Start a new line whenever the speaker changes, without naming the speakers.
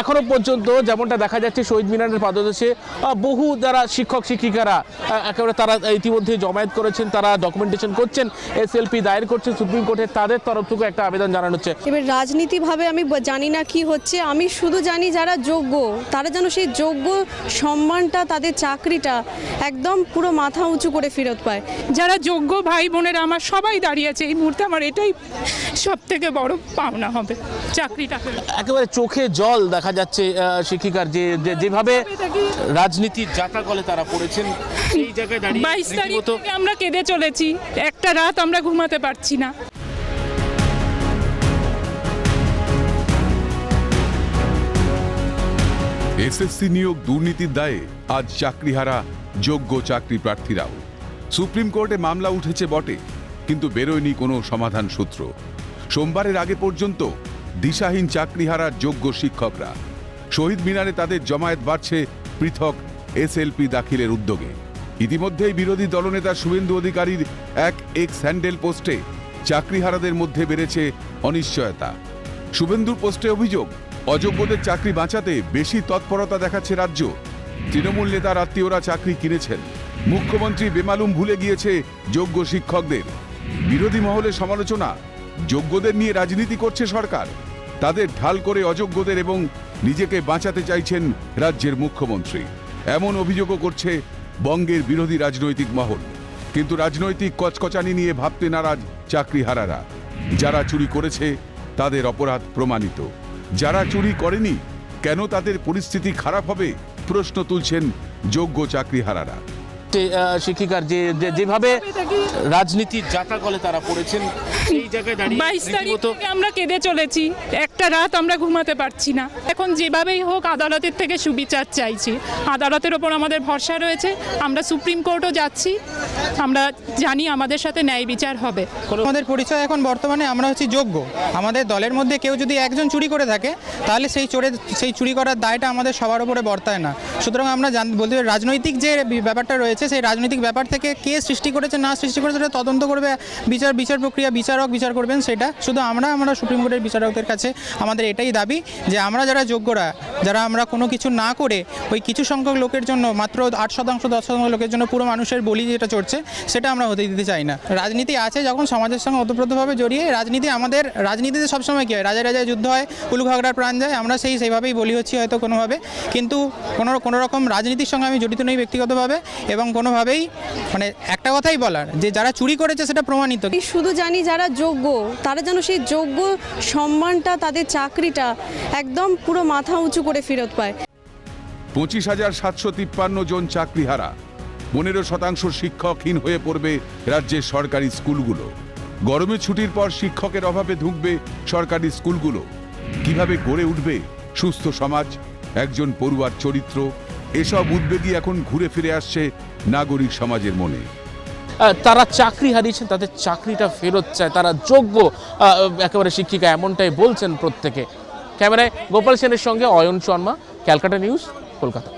এখনও পর্যন্ত যেমনটা দেখা যাচ্ছে শহীদ মিনারের পাদদেশে বহু যারা শিক্ষক শিক্ষিকারা একেবারে তারা ইতিমধ্যে জমায়েত করেছেন তারা ডকুমেন্টেশন করছেন এসএলপি দায়ের করছেন সুপ্রিম কোর্টে তাদের তরফ থেকে একটা আবেদন জানানো হচ্ছে।
এবার রাজনীতিভাবে আমি জানি না কি হচ্ছে আমি শুধু জানি যারা যোগ্য তারা যেন সেই যোগ্য সম্মানটা তাদের চাকরিটা একদম পুরো মাথা উঁচু করে ফেরত পায়।
যারা যোগ্য ভাই বোনেরা আমার সবাই দাঁড়িয়ে আছে এই মুহূর্তে আমার এটাই সব থেকে বড় পাওনা হবে চাকরিটা।
একেবারে চোখে জল দেখা যাচ্ছে শিক্ষিকার যে যেভাবে রাজনীতির যাত্রাকলে তারা পড়েছেন সেই জায়গায় দাঁড়িয়ে
বাইশ তারিখ আমরা কেঁদে চলেছি। একটা রাত আমরা ঘুমাতে পারছি না।
এসএসসি নিয়োগ দুর্নীতির দায়ে আজ চাকরিহারা যোগ্য চাকরি প্রার্থীরাও। সুপ্রিম কোর্টে মামলা উঠেছে বটে কিন্তু বেরোয়নি কোনো সমাধান সূত্র। সোমবারের আগে পর্যন্ত দিশাহীন চাকরিহারা যোগ্য শিক্ষকরা। শহীদ মিনারে তাদের জমায়েত বাড়ছে পৃথক এসএলপি দাখিলের উদ্যোগে। ইতিমধ্যেই বিরোধী দলনেতা শুভেন্দু অধিকারীর এক এক্স হ্যান্ডেল পোস্টে চাকরিহারাদের মধ্যে বেড়েছে অনিশ্চয়তা। শুভেন্দুর পোস্টে অভিযোগ, অযোগ্যদের চাকরি বাঁচাতে বেশি তৎপরতা দেখাচ্ছে রাজ্য। তৃণমূল নেতার আত্মীয়রা চাকরি কিনেছেন। মুখ্যমন্ত্রী বেমালুম ভুলে গিয়েছে যোগ্য শিক্ষকদের। বিরোধী মহলে সমালোচনা যোগ্যদের নিয়ে রাজনীতি করছে সরকার। তাদের ঢাল করে অযোগ্যদের এবং নিজেকে বাঁচাতে চাইছেন রাজ্যের মুখ্যমন্ত্রী। এমন অভিযোগও করছে বঙ্গের বিরোধী রাজনৈতিক মহল। কিন্তু রাজনৈতিক কচকচানি নিয়ে ভাবতে নারাজ চাকরিহারারা। যারা চুরি করেছে, তাদের অপরাধ প্রমাণিত। যারা চুরি করেনি, কেন তাদের পরিস্থিতি খারাপ হবে? প্রশ্ন তুলছেন যোগ্য চাকরিহারারা।
যে, আহ, শিক্ষিকার যে যেভাবে রাজনীতির যাত্রাকলে তারা পড়েছেন সেই জায়গায় দাঁড়িয়ে
বাইশ তারিখ আমরা কেঁদে চলেছি। একটা রাত আমরা ঘুমাতে পারছি না। এখন যেভাবেই হোক আদালতের থেকে সুবিচার চাইছি। আদালতের ওপর আমাদের ভরসা রয়েছে। আমরা সুপ্রিম কোর্টও যাচ্ছি। আমরা জানি আমাদের সাথে ন্যায় বিচার হবে।
আমাদের পরিচয় এখন বর্তমানে আমরা হচ্ছি যোগ্য। আমাদের দলের মধ্যে কেউ যদি একজন চুরি করে থাকে তাহলে সেই চোরে সেই চুরি করার দায়টা আমাদের সবার উপরে বর্তায় না। সুতরাং আমরা জান বলতে পারি রাজনৈতিক যে ব্যাপারটা রয়েছে সেই রাজনৈতিক ব্যাপার থেকে কে সৃষ্টি করেছে, না সৃষ্টি করেছে, সেটা তদন্ত করবে বিচার বিচার প্রক্রিয়া, বিচারক বিচার করবেন সেটা। শুধু আমরা আমরা সুপ্রিম কোর্টের বিচারকদের কাছে আমাদের এটাই দাবি যে আমরা যারা যোগ্যরা, যারা আমরা কোনো কিছু না করে ওই কিছু সংখ্যক লোকের জন্য মাত্র আট শতাংশ, দশ শতাংশ লোকের জন্য পুরো মানুষের বলি যেটা চড়ছে, সেটা আমরা হতে দিতে চাই না। রাজনীতি আছে যখন সমাজের সঙ্গে ওতপ্রোতভাবে জড়িয়ে, রাজনীতি আমাদের, রাজনীতিতে সবসময় কী হয়? রাজা রাজায় যুদ্ধ হয়, উলুঘাগড়ার প্রাণ যায়, আমরা সেই সেইভাবেই বলি হচ্ছি হয়তো কোনোভাবে। কিন্তু কোনো কোনো রকম রাজনীতির সঙ্গে আমি জড়িত নেই ব্যক্তিগতভাবে এবং কোনোভাবেই মানে একটা কথাই বলার যে যারা চুরি করেছে সেটা প্রমাণিত।
শুধু জানি যারা যোগ্য তারা যেন সেই যোগ্য সম্মানটা তাদের চাকরিটা একদম পুরো মাথা উঁচু করে ফেরত পায়।
পঁচিশ হাজার সাতশো তিপ্পান্ন জন চাকরিহারা পনেরো শতাংশ শিক্ষকহীন হয়ে পড়বে রাজ্যের সরকারি স্কুলগুলো। গরমে ছুটির পর শিক্ষকের অভাবে ধুঁকবে সরকারি স্কুলগুলো। কীভাবে গড়ে উঠবে সুস্থ সমাজ? একজন পড়ুয়ার চরিত্র এসব উদ্বেগই এখন ঘুরে ফিরে আসছে নাগরিক সমাজের মনে।
তারা চাকরি হারিয়েছেন, তাদের চাকরিটা ফেরত চায়। তারা যোগ্য একেবারে শিক্ষিকা এমনটাই বলছেন প্রত্যেকে। ক্যামেরায় গোপাল সেনের সঙ্গে অয়ন শর্মা, ক্যালকাটা নিউজ, কলকাতা।